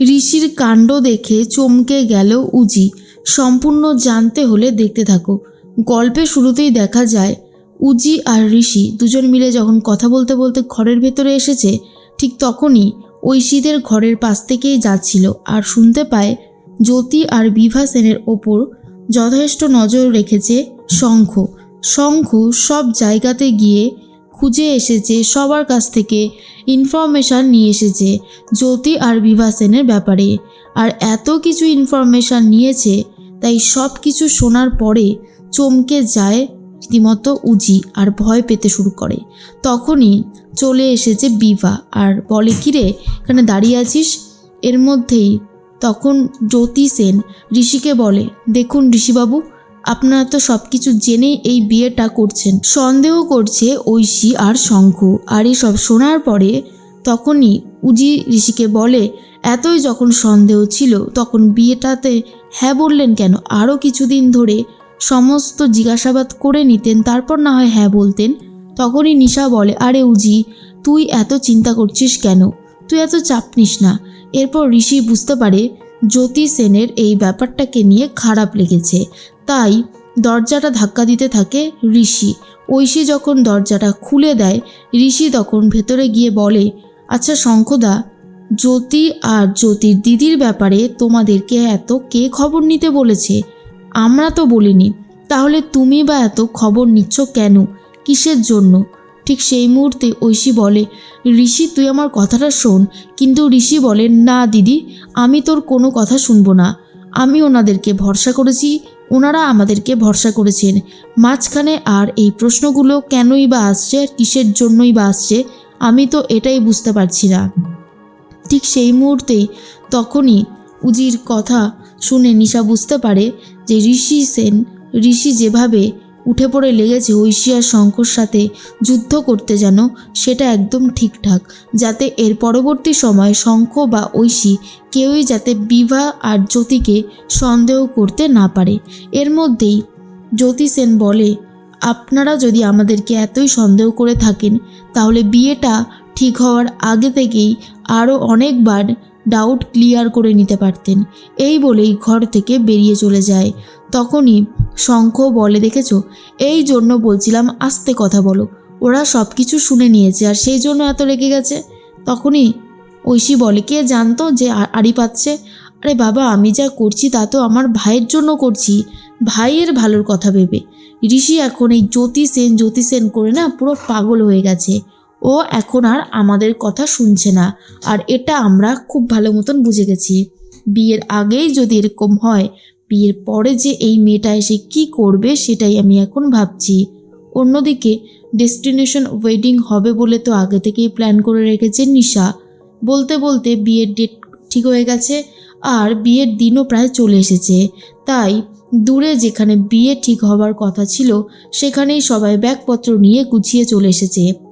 ঋষির কাণ্ড দেখে চমকে গেল উজি। সম্পূর্ণ জানতে হলে দেখতে থাকো। গল্পের শুরুতেই দেখা যায়, উজি আর ঋষি দুজন মিলে যখন কথা বলতে বলতে ঘরের ভেতরে এসেছে, ঠিক তখনই ঐশীদের ঘরের পাশ থেকেই যাচ্ছিল আর শুনতে পায়, জ্যোতি আর বিভা সেনের ওপর যথেষ্ট নজর রেখেছে শঙ্খ। শঙ্খ সব জায়গাতে গিয়ে খুঁজে এসেছে, সবার কাছ থেকে ইনফরমেশান নিয়ে এসেছে জ্যোতি আর বিভা সেনের ব্যাপারে। আর এত কিছু ইনফরমেশান নিয়েছে, তাই সব কিছু শোনার পরে চমকে যায় রীতিমতো উজি আর ভয় পেতে শুরু করে। তখনই চলে এসেছে বিভা আর বলে, কিরে, এখানে দাঁড়িয়ে আছিস? এর মধ্যেই তখন জ্যোতি সেন ঋষিকে বলে, দেখুন ঋষিবাবু আপনারা তো সব কিছু জেনেই এই বিয়েটা করছেন। সন্দেহ করছে ঐশী আর শঙ্খ আর এসব শোনার পরে তখনই উজি ঋষিকে বলে, এতই যখন সন্দেহ ছিল, তখন বিয়েটাতে হ্যাঁ বললেন কেন? আরও কিছুদিন ধরে সমস্ত জিজ্ঞাসাবাদ করে নিতেন, তারপর না হয় হ্যাঁ বলতেন। তখনই নিশা বলে, আরে উজি, তুই এত চিন্তা করছিস কেন? তুই এত চাপ নিস না। এরপর ঋষি বুঝতে পারে জ্যোতি সেনের এই ব্যাপারটাকে নিয়ে খারাপ লেগেছে। তাই দরজাটা ধাক্কা দিতে থাকে ঋষি। ঐশী যখন দরজাটা খুলে দেয়, ঋষি তখন ভেতরে গিয়ে বলে আচ্ছা শঙ্খদা, জ্যোতি আর জ্যোতির দিদির ব্যাপারে তোমাদেরকে এত কে খবর নিতে বলেছে? আমরা তো বলিনি। তাহলে তুমি বা এত খবর নিচ্ছ কেন? কিসের জন্য? ঠিক সেই মুহূর্তে ঐশী বলে, ঋষি, তুই আমার কথাটা শোন। কিন্তু ঋষি বলে, না, দিদি, আমি তোর কোনো কথা শুনব না। আমি ওনাদেরকে ভরসা করেছি ওনারা আমাদেরকে ভরসা করেছেন। মাঝখানে আর এই প্রশ্নগুলো কেনই বা আসছে আর কিসের জন্যই বা আসছে, আমি তো এটাই বুঝতে পারছি না। ঠিক সেই মুহূর্তেই তখনই উজির কথা শুনে নিশা বুঝতে পারে যে ঋষি সেন, ঋষি যেভাবে উঠে পড়ে লেগেছে ঐশী আর শঙ্কর সাথে যুদ্ধ করতে যেন সেটা একদম ঠিকঠাক, যাতে এর পরবর্তী সময় শঙ্খ বা ঐশী কেউই যাতে বিভা আর জ্যোতিকে সন্দেহ করতে না পারে। এর মধ্যেই জ্যোতি সেন বলে, আপনারা যদি আমাদেরকে এতই সন্দেহ করে থাকেন, তাহলে বিয়েটা ঠিক হওয়ার আগে থেকেই আরও অনেকবার ডাউট ক্লিয়ার করে নিতে পারতেন। এই বলেই ঘর থেকে বেরিয়ে চলে যায়। তখনই শঙ্খ বলে, দেখেছ? এই জন্য বলছিলাম আস্তে কথা বলো। ওরা সব কিছু শুনে নিয়েছে আর সেই জন্য এত রেগে গেছে। তখনই ঐশী বলে, কে জানতো যে আড়ি পাচ্ছে? আরে বাবা, আমি যা করছি তা তো আমার ভাইয়ের জন্য করছি। ভাইয়ের ভালোর কথা ভেবে। ঋষি এখন এই জ্যোতি সেন জ্যোতি সেন করে না পুরো পাগল হয়ে গেছে। ও এখন আর আমাদের কথা শুনছে না। আর এটা আমরা খুব ভালো মতন বুঝে গেছি। বিয়ের আগেই যদি এরকম হয়, বিয়ের পরে যে এই মেয়েটা এসে কি করবে সেটাই আমি এখন ভাবছি। অন্যদিকে ডেস্টিনেশন ওয়েডিং হবে বলে তো আগে থেকেই প্ল্যান করে রেখেছে নিশা। বলতে বলতে বিয়ের ডেট ঠিক হয়ে গেছে আর বিয়ের দিনও প্রায় চলে এসেছে। তাই দূরে যেখানে বিয়ে ঠিক হবার কথা ছিল, সেখানেই সবাই ব্যাগপত্র নিয়ে গুছিয়ে চলে এসেছে।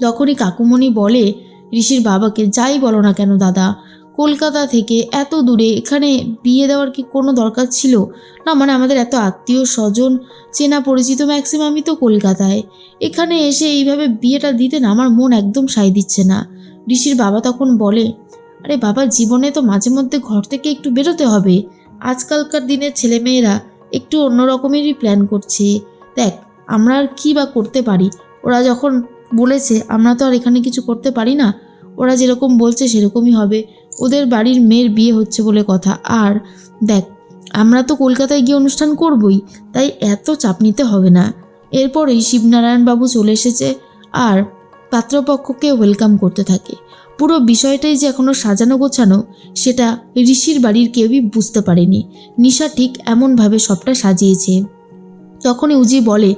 তখনই কাকুমণি বলে, ঋষির বাবাকে যাই বলো না কেন দাদা, কলকাতা থেকে এত দূরে এখানে বিয়ে দেওয়ার কি কোনো দরকার ছিল? না মানে আমাদের এত আত্মীয় স্বজন, চেনা পরিচিত ম্যাক্সিমামই তো কলকাতায়। এখানে এসে এইভাবে বিয়েটা দিতে না আমার মন একদম সাই দিচ্ছে না। ঋষির বাবা তখন বলে, আরে বাবা, জীবনে তো মাঝে মধ্যে ঘর থেকে একটু বেরোতে হবে। আজকালকার দিনের ছেলেমেয়েরা একটু অন্যরকমেরই প্ল্যান করছে। দেখ, আমরা আর কী বা করতে পারি? ওরা যখন বলেছে, আমরা তো আর এখানে কিছু করতে পারি না। ওরা যেরকম বলছে, সেরকমই হবে। ওদের বাড়ির মেয়ের বিয়ে হচ্ছে বলে কথা। আর দেখ, আমরা তো কলকাতায় গিয়ে অনুষ্ঠান করবই, তাই এত চাপ নিতে হবে না। এরপরেই শিবনারায়ণ বাবু চলে এসেছে আর পাত্রপক্ষকে ওয়েলকাম করতে থাকে। পুরো বিষয়টাই যে এখনও সাজানো গোছানো, সেটা ঋষির বাড়ির কেউই বুঝতে পারেনি। নিশা ঠিক এমনভাবে সবটা সাজিয়েছে। তখনই উজি বলে,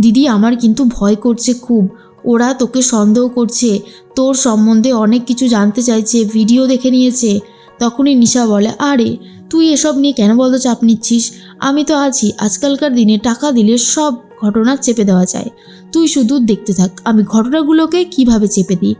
দিদি, আমার কিন্তু ভয় করছে খুব। ওরা তোকে সন্দেহ করছে। তোর সম্বন্ধে অনেক কিছু জানতে চাইছে, ভিডিও দেখে নিয়েছে। তখনই নিশা বলে, আরে, তুই এসব নিয়ে কেন বলতো চাপ নিচ্ছিস? আমি তো আছি, আজকালকার দিনে টাকা দিলে সব ঘটনা চেপে দেওয়া যায়। তুই শুধু দেখতে থাক, আমি ঘটনাগুলোকে কীভাবে চেপে দিই?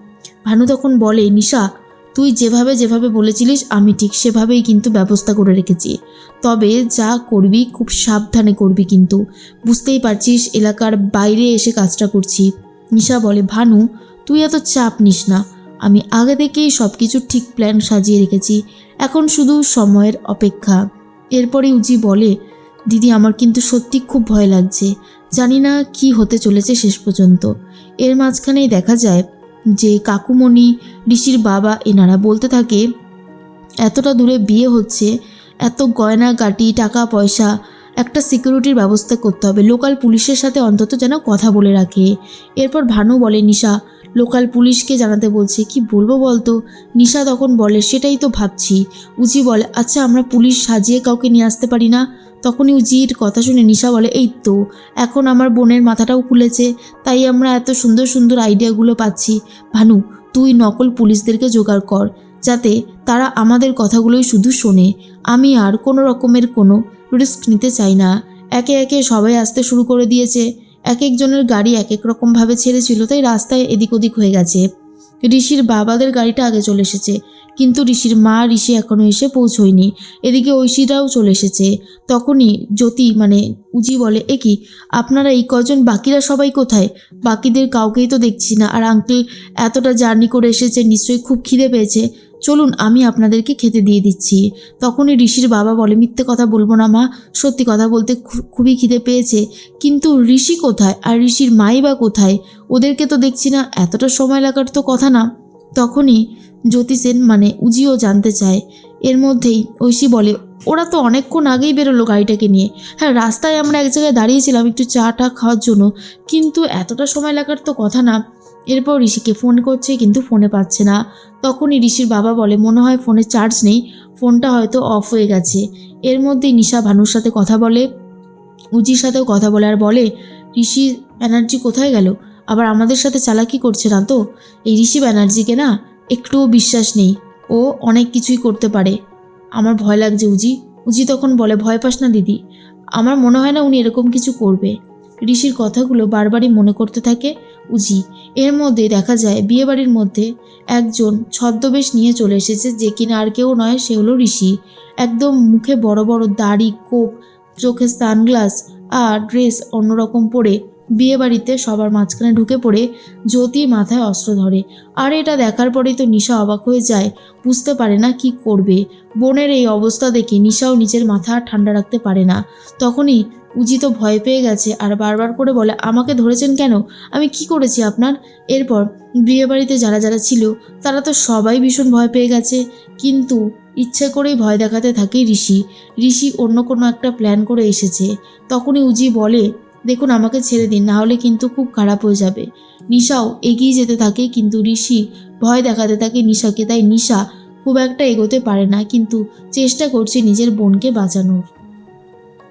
ভানু তখন বলে, নিশা, তুই যেভাবে যেভাবে বলেছিলিস, আমি ঠিক সেভাবেই কিন্তু ব্যবস্থা করে রেখেছি। তবে যা করবি খুব সাবধানে করবি কিন্তু। বুঝতেই পারছিস, এলাকার বাইরে এসে কাজটা করছি। নিশা বলে, ভানু, তুই এত চাপ নিস না। আমি আগে থেকেই সব কিছু ঠিক প্ল্যান সাজিয়ে রেখেছি। এখন শুধু সময়ের অপেক্ষা। এরপরে উজি বলে, দিদি, আমার কিন্তু সত্যি খুব ভয় লাগছে। জানি না কি হতে চলেছে শেষ পর্যন্ত। এর মাঝখানেই দেখা যায় যে কাকুমণি, ঋষির বাবা এনারা বলতে থাকে, এতটা দূরে বিয়ে হচ্ছে, এত গয়না গাটি টাকা পয়সা একটা সিকিউরিটির ব্যবস্থা করতে হবে। লোকাল পুলিশের সাথে অন্তত যেন কথা বলে রাখে। এরপর ভানু বলে, নিশা লোকাল পুলিশকে জানাতে বলছে। কি বলব বলতো? নিশা তখন বলে, সেটাই তো ভাবছি। উজি বলে আচ্ছা আমরা পুলিশ সাজিয়ে কাউকে নিয়ে আসতে পারি না? তখনই উজির কথা শুনে নিশা বলে, এই তো, এখন আমার বোনের মাথাটাও খুলেছে, তাই আমরা এত সুন্দর সুন্দর আইডিয়াগুলো পাচ্ছি। ভানু, তুই নকল পুলিশদেরকে জোগাড় কর। যাতে তারা আমাদের কথাগুলোই শুধু শোনে। আমি আর কোনো রকমের কোনো রিস্ক নিতে চাই না। একে একে সবাই আসতে শুরু করে দিয়েছে। এক একজনের গাড়ি এক এক রকমভাবে ছেড়েছিল, তাই রাস্তায় এদিক ওদিক হয়ে গেছে। ঋষির বাবাদের গাড়িটা আগে চলে এসেছে, কিন্তু ঋষির মা ঋষি এখনও এসে পৌঁছয়নি। এদিকে ঐশীরাও চলে এসেছে। তখনই জ্যোতি মানে উজি বলে, এ কি, আপনারা এই কজন, বাকিরা সবাই কোথায়? বাকিদের কাউকেই তো দেখছি না। আর আঙ্কেল এতটা জার্নি করে এসেছে, নিশ্চয়ই খুব খিদে পেয়েছে। চলুন আমি আপনাদেরকে খেতে দিয়ে দিচ্ছি। তখনই ঋষির বাবা বলে, মিথ্যে কথা বলব না মা, সত্যি কথা বলতে খুবই খিদে পেয়েছে। কিন্তু ঋষি কোথায় আর ঋষির মাই বা কোথায়? ওদেরকে তো দেখছি না, এতটা সময় লাগার তো কথা না। তখনই জ্যোতিষেন মানে উজিও জানতে চায়। এর মধ্যেই ঐশী বলে, ওরা তো অনেকক্ষণ আগেই বেরোলো গাড়িটাকে নিয়ে। হ্যাঁ রাস্তায় আমরা এক জায়গায় দাঁড়িয়েছিলাম একটু চা টা খাওয়ার জন্য। কিন্তু এতটা সময় লাগার তো কথা না। এরপর ঋষিকে ফোন করছে, কিন্তু ফোনে পাচ্ছে না। তখনই ঋষির বাবা বলে, মনে হয় ফোনে চার্জ নেই। ফোনটা হয়তো অফ হয়ে গেছে। এর মধ্যেই নিশা ভানুর সাথে কথা বলে, উজির সাথেও কথা বলে আর বলে, ঋষি ব্যানার্জি কোথায় গেল? আবার আমাদের সাথে চালাকি করছে না তো? এই ঋষি ব্যানার্জিকে না একটুও বিশ্বাস নেই। ও অনেক কিছুই করতে পারে। আমার ভয় লাগছে উজি। উজি তখন বলে, ভয় পাস না দিদি। আমার মনে হয় না উনি এরকম কিছু করবে। ঋষির কথাগুলো বারবারই মনে করতে থাকে। উজি। এর মধ্যে দেখা যায়, বিয়েবাড়ির মধ্যে একজন ছদ্মবেশ নিয়ে চলে এসেছে যে কিনা আর কেউ নয়, সে হলো ঋষি। একদম মুখে বড় বড় দাড়ি, কোপ, চোখে সানগ্লাস আর ড্রেস অন্যরকম পরে বিয়েবাড়িতে সবার মাঝখানে ঢুকে পড়ে জ্যোতি মাথায় অস্ত্র ধরে। আর এটা দেখার পরেই তো নিশা অবাক হয়ে যায়। বুঝতে পারে না কি করবে। বোনের এই অবস্থা দেখে নিশাও নিজের মাথা ঠান্ডা রাখতে পারে না। তখনই উজি তো ভয় পেয়ে গেছে আর বারবার করে বলে, আমাকে ধরেছেন কেন? আমি কি করেছি আপনার? এরপর বিয়েবাড়িতে যারা যারা ছিল, তারা তো সবাই ভীষণ ভয় পেয়ে গেছে। কিন্তু ইচ্ছে করেই ভয় দেখাতে থাকে ঋষি। ঋষি অন্য কোনো একটা প্ল্যান করে এসেছে। তখনই উজি বলে দেখুন, আমাকে ছেড়ে দিন, না হলে কিন্তু খুব খারাপ হয়ে যাবে। নিশাও এগিয়ে যেতে থাকে, কিন্তু ঋষি ভয় দেখাতে থাকে নিশাকে। তাই নিশা খুব একটা এগোতে পারে না, কিন্তু চেষ্টা করছে নিজের বোনকে বাঁচানোর।